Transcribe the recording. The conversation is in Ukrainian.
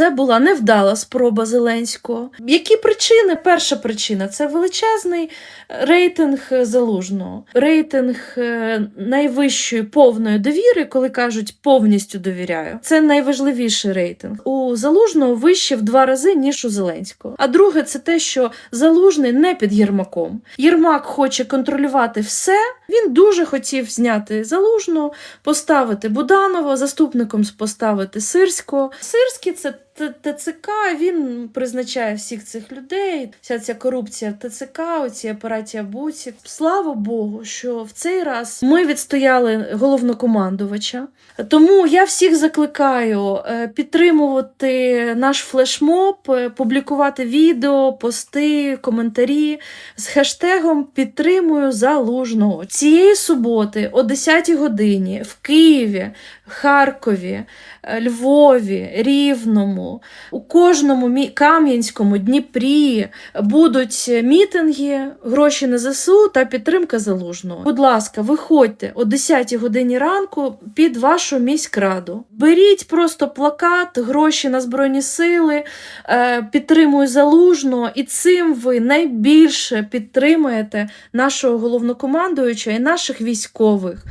це була невдала спроба Зеленського. Які причини? Перша причина це величезний рейтинг залужного, рейтинг е, найвищої повної довіри, коли кажуть повністю довіряю. Це найважливіший рейтинг. У залужного вище в два рази ніж у Зеленського. А друге, це те, що залужний не під Єрмаком. Єрмак хоче контролювати все. Він дуже хотів зняти залужного, поставити Буданова, заступником поставити Сирського. Сирський це ТЦК, він призначає всіх цих людей. Вся ця корупція в ТЦК, оці операція Буці. Слава Богу, що в цей раз ми відстояли головнокомандувача. Тому я всіх закликаю е, підтримувати наш флешмоб, е, публікувати відео, пости, коментарі з хештегом Підтримую залужного. Цієї суботи о 10 годині в Києві, Харкові, е, Львові, Рівному, у кожному Кам'янському, Дніпрі будуть мітинги, гроші на ЗСУ та підтримка залужного. Будь ласка, виходьте о 10 годині ранку під вашу міськраду. Беріть просто плакат, гроші на Збройні Сили, е, підтримуй залужного, і цим ви найбільше підтримуєте нашого головнокомандуюча і наших військових.